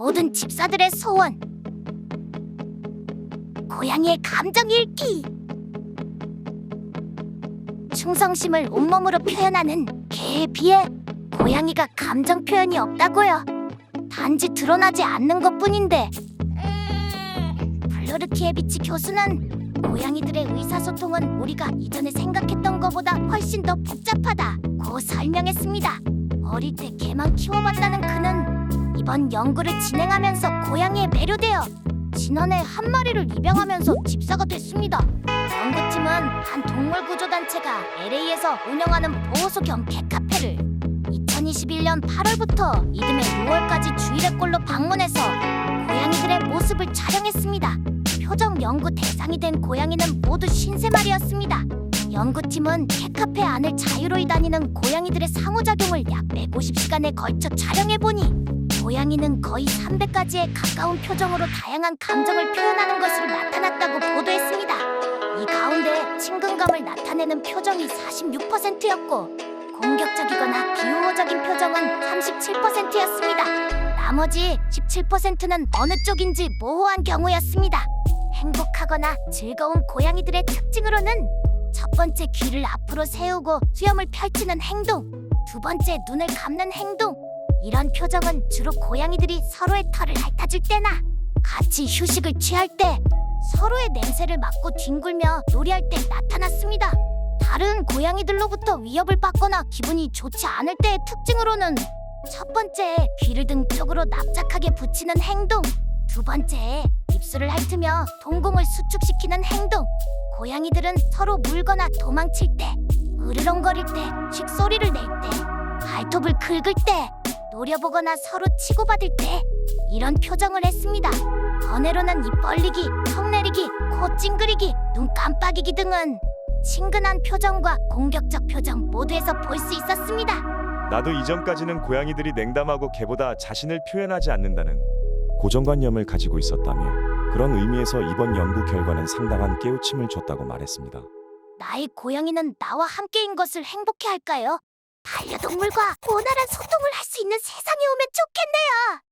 모든 집사들의 소원. 고양이의 감정 읽기. 충성심을 온몸으로 표현하는 개에 비해 고양이가 감정 표현이 없다고요. 단지 드러나지 않는 것뿐인데. 블루르키에비치 교수는 고양이들의 의사소통은 우리가 이전에 생각했던 것보다 훨씬 더 복잡하다고 설명했습니다. 어릴 때 개만 키워봤다는 그는 이번 연구를 진행하면서 고양이에 매료되어 지난해 한 마리를 입양하면서 집사가 됐습니다. 연구팀은 한 동물 구조 단체가 LA에서 운영하는 보호소 겸 캣카페를 2021년 8월부터 이듬해 6월까지 주일의꼴로 방문해서 고양이들의 모습을 촬영했습니다. 표정 연구 대상이 된 고양이는 모두 53마리였습니다. 연구팀은 캣카페 안을 자유로이 다니는 고양이들의 상호작용을 약 150시간에 걸쳐 촬영해보니 고양이는 거의 300가지에 가까운 표정으로 다양한 감정을 표현하는 것으로 나타났다고 보도했습니다. 이 가운데 친근감을 나타내는 표정이 46%였고 공격적이거나 비우호적인 표정은 37%였습니다. 나머지 17%는 어느 쪽인지 모호한 경우였습니다. 행복하거나 즐거운 고양이들의 특징으로는 첫 번째 귀를 앞으로 세우고 수염을 펼치는 행동, 두 번째 눈을 감는 행동. 이런 표정은 주로 고양이들이 서로의 털을 핥아줄 때나 같이 휴식을 취할 때 서로의 냄새를 맡고 뒹굴며 놀이할 때 나타났습니다. 다른 고양이들로부터 위협을 받거나 기분이 좋지 않을 때의 특징으로는 첫 번째 귀를 등 쪽으로 납작하게 붙이는 행동, 두 번째 입술을 핥으며 동공을 수축시키는 행동. 고양이들은 서로 물거나 도망칠 때, 으르렁거릴 때, 칡소리를 낼 때, 발톱을 긁을 때, 노려보거나 서로 치고받을 때 이런 표정을 했습니다. 번외로는 입 벌리기, 턱 내리기, 코 찡그리기, 눈 깜빡이기 등은 친근한 표정과 공격적 표정 모두에서 볼 수 있었습니다. 나도 이전까지는 고양이들이 냉담하고 개보다 자신을 표현하지 않는다는 고정관념을 가지고 있었다며 그런 의미에서 이번 연구 결과는 상당한 깨우침을 줬다고 말했습니다. 나의 고양이는 나와 함께인 것을 행복해 할까요? 반려동물과 원활한 소통을 할 수 있는 세상이 오면 좋겠네요.